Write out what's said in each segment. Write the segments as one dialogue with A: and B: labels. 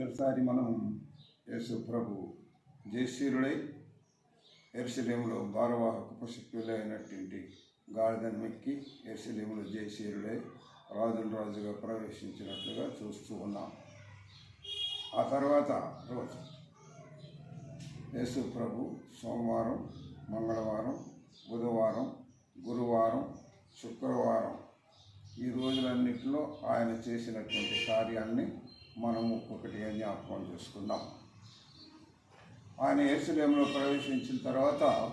A: కిందసారి మనం యేసు ప్రభు జయశీరుడై ఎరుసలేములో భారవాహ పశువులైనటువంటి గాడిదను మెక్కి ఎరుసలేములో జయశీరుడై రాజుల రాజుగా ప్రవేశించినట్లుగా చూస్తూ ఉన్నాం. ఆ తర్వాత రోజు యేసు ప్రభు సోమవారం మంగళవారం బుధవారం గురువారం శుక్రవారం ఈ రోజులన్నింటిలో ఆయన చేసినటువంటి కార్యాన్ని మనం ఒక్కొక్కటిగా జ్ఞాపకం చేసుకుందాం. ఆయన ఏసులేంలో ప్రవేశించిన తర్వాత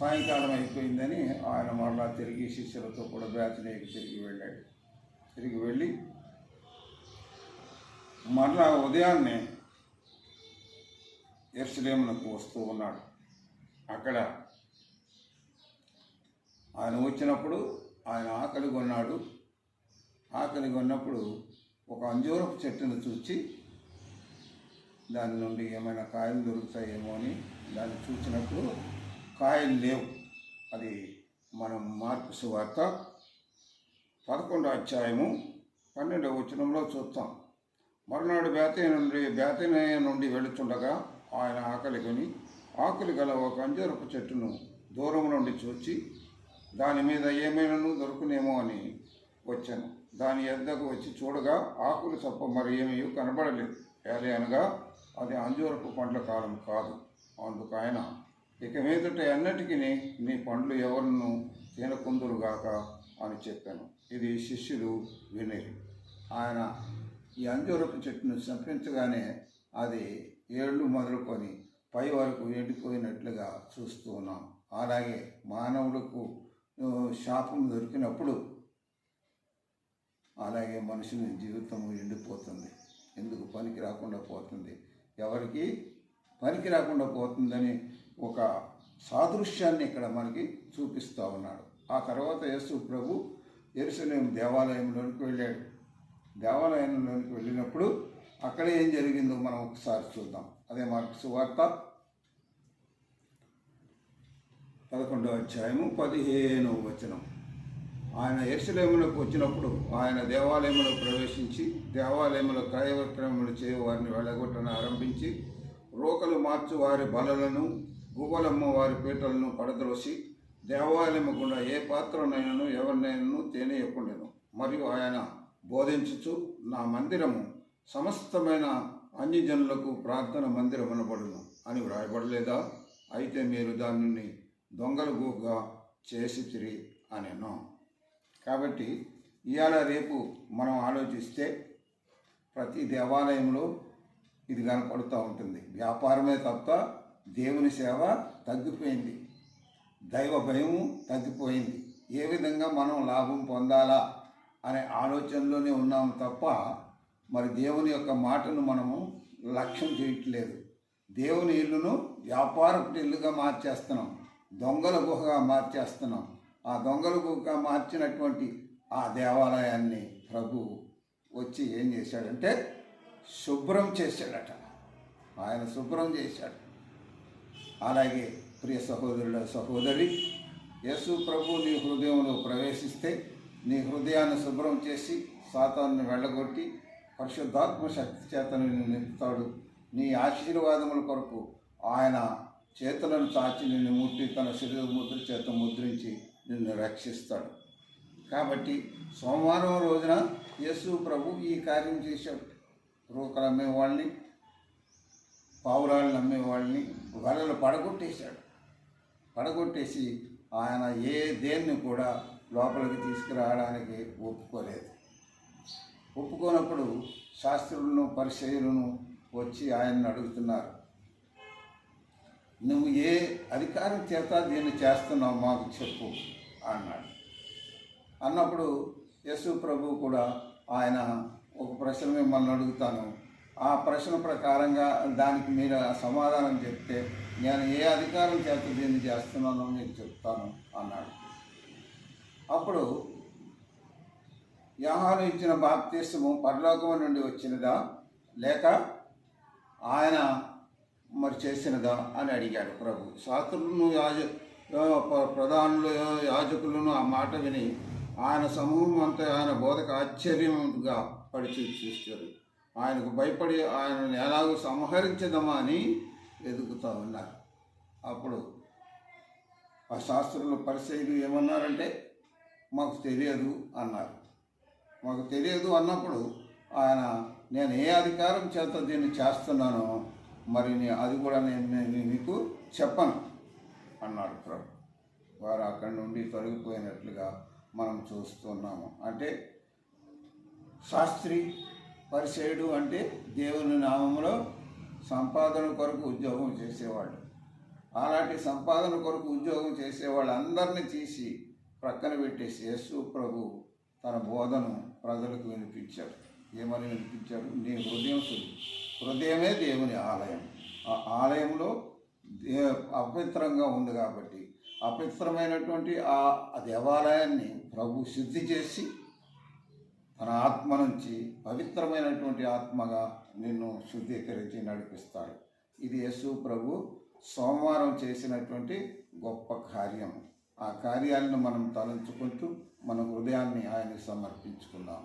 A: సాయంకాలం అయిపోయిందని ఆయన మరలా తిరిగి శిష్యులతో కూడా బేతనీకి తిరిగి వెళ్ళాడు. తిరిగి వెళ్ళి మరలా ఉదయాన్నే ఎర్సలేమునకు వస్తూ ఉన్నాడు. అక్కడ ఆయన వచ్చినప్పుడు ఆయన ఆకలి కొన్నాడు. ఆకలి కొన్నప్పుడు ఒక అంజూరపు చెట్టును చూచి దాని నుండి ఏమైనా కాయలు దొరుకుతాయేమో అని దాన్ని చూసినప్పుడు కాయలు లేవు. అది మనం మార్పు సువార్త పదకొండో అధ్యాయము పన్నెండవ వచనంలో చూస్తాం. మరునాడు బేతయ్య నుండి బేతనయ్య నుండి వెళుతుండగా ఆయన ఆకలి కొని ఆకలి గల ఒక అంజరపు చెట్టును దూరం నుండి చూచి దాని మీద ఏమైనాను దొరుకునేమో అని వచ్చాను. దాని ఎద్దకు వచ్చి చూడగా ఆకులు తప్ప మరి ఏమీ కనబడలేదు. ఏది అనగా అది అంజూరపు పండ్ల కాలం కాదు అందుకు ఆయన ఇక మీదట అన్నిటికీ నీ పండ్లు ఎవరిను తినకుందురుగాక అని చెప్పాను. ఇది శిష్యులు వినేరు. ఆయన ఈ అంజూరపు చెట్టును చంపించగానే అది ఏళ్ళు మొదలుకొని పై వరకు ఎండిపోయినట్లుగా చూస్తూ ఉన్నాం. అలాగే మానవులకు శాపం దొరికినప్పుడు అలాగే మనుషుని జీవితం ఎండిపోతుంది. ఎందుకు? పనికి రాకుండా పోతుంది. ఎవరికి? పనికి రాకుండా పోతుందని ఒక సాదృశ్యాన్ని ఇక్కడ మనకి చూపిస్తూ ఉన్నాడు. ఆ తర్వాత యేసు ప్రభు ఎరుసలేం దేవాలయంలోనికి వెళ్ళాడు. దేవాలయంలోనికి వెళ్ళినప్పుడు అక్కడ ఏం జరిగిందో మనం ఒకసారి చూద్దాం. అదే మార్పు సువార్త పదకొండవ అధ్యాయము పదిహేనవ వచనం. ఆయన ఎరుసలేములకు వచ్చినప్పుడు ఆయన దేవాలయంలో ప్రవేశించి దేవాలయంలో క్రయవిక్రయములు చేయ వారిని వెళ్ళగొట్టని ఆరంభించి రోకలు మార్చు వారి బలలను గువ్వలమ్మ వారి పీటలను పడద్రోసి దేవాలయము గుండా ఏ పాత్రనైనను ఎవరినైనను తేనీయకుండెను. మరియు ఆయన బోధించుచు నా మందిరము సమస్తమైన అన్యజనులకు ప్రార్థన మందిరమనబడును అని వ్రాయబడలేదా? అయితే మీరు దానిని దొంగలుగా చేసి తిరిగి అనేను. కాబట్టి ఇవాళ రేపు మనం ఆలోచిస్తే ప్రతి దేవాలయంలో ఇది కనపడుతూ ఉంటుంది. వ్యాపారమే తప్ప దేవుని సేవ తగ్గిపోయింది. దైవ భయము తగ్గిపోయింది. ఏ విధంగా మనం లాభం పొందాలా అనే ఆలోచనలోనే ఉన్నాం తప్ప మరి దేవుని యొక్క మాటను మనము లక్ష్యం చేయట్లేదు. దేవుని ఇల్లును వ్యాపారపు ఇల్లుగా మార్చేస్తున్నాం. దొంగల గుహగా మార్చేస్తున్నాం. ఆ దొంగల మార్చినటువంటి ఆ దేవాలయాన్ని ప్రభు వచ్చి ఏం చేశాడంటే శుభ్రం చేశాడట. ఆయన శుభ్రం చేశాడు. అలాగే ప్రియ సహోదరుడ సహోదరి యేసు ప్రభు నీ హృదయంలో ప్రవేశిస్తే నీ హృదయాన్ని శుభ్రం చేసి సాతాన్ని వెళ్ళగొట్టి పరిశుద్ధాత్మ శక్తి చేతను నింపుతాడు. నీ ఆశీర్వాదముల కొరకు ఆయన చేతులను చాచి నిన్ను ముట్టి తన శరీర ముద్ర చేత ముద్రించి నిన్ను రక్షిస్తాడు. కాబట్టి సోమవారం రోజున యేసు ప్రభు ఈ కార్యం చేశాడు. రూకలు అమ్మేవాళ్ళని పావురాలను అమ్మేవాళ్ళని వలలు పడగొట్టేశాడు. పడగొట్టేసి ఆయన ఏ దేన్ని కూడా లోపలికి తీసుకురావడానికి ఒప్పుకోలేదు. ఒప్పుకోనప్పుడు శాస్త్రులను పరిచయులను వచ్చి ఆయన్ని అడుగుతున్నారు. నువ్వు ఏ అధికారం చేత దీన్ని చేస్తున్నావు? మాకు చెప్పు. అన్నాడు. అన్నప్పుడు యశు ప్రభు కూడా ఆయన ఒక ప్రశ్న మిమ్మల్ని అడుగుతాను. ఆ ప్రశ్న ప్రకారంగా దానికి మీరు సమాధానం చెప్తే నేను ఏ అధికారం చేత దీన్ని చేస్తున్నానో మీకు చెప్తాను అన్నాడు. అప్పుడు వ్యవహారం ఇచ్చిన బాప్తీసము పరలోకం నుండి వచ్చినదా? లేక ఆయన మరి చేసినదా అని అడిగాడు ప్రభు. శాస్త్రులను యాజ ప్రధానులు యాజకులను ఆ మాట విని ఆయన సమూహం అంతా ఆయన బోధకు ఆశ్చర్యంగా పడిచి చూస్తారు ఆయనకు భయపడి ఆయనను ఎలాగో సంహరించదమా అని వెతుకుతూ ఉన్నారు. అప్పుడు ఆ శాస్త్రంలో పరిచయులు ఏమన్నారంటే మాకు తెలియదు అన్నారు. మాకు తెలియదు అన్నప్పుడు ఆయన నేను ఏ అధికారం చేత దీన్ని చేస్తున్నానో మరి అది కూడా నేను నేను మీకు చెప్పను. అన్నాడు ప్రభు. వారు అక్కడి నుండి తొలగిపోయినట్లుగా మనం చూస్తున్నాము. అంటే శాస్త్రి పరిచయుడు అంటే దేవుని నామంలో సంపాదన కొరకు ఉద్యోగం చేసేవాళ్ళు. అలాంటి సంపాదన కొరకు ఉద్యోగం చేసేవాళ్ళు అందరిని తీసి ప్రక్కన పెట్టేసి యేసు ప్రభు తన బోధను ప్రజలకు వినిపించాడు. ఏమని వినిపించాడు? నీ హృదయం హృదయమే దేవుని ఆలయం. ఆ ఆలయంలో అపవిత్రంగా ఉంది కాబట్టి అపవిత్రమైనటువంటి ఆ దేవాలయాన్ని ప్రభు శుద్ధి చేసి తన ఆత్మ నుంచి పవిత్రమైనటువంటి ఆత్మగా నిన్ను శుద్ధీకరించి నడిపిస్తాడు. ఇది యేసు ప్రభు సోమవారం చేసినటువంటి గొప్ప కార్యం ఆ కార్యాలను మనం తలంచుకుంటూ మన హృదయాన్ని ఆయనకు సమర్పించుకుందాం.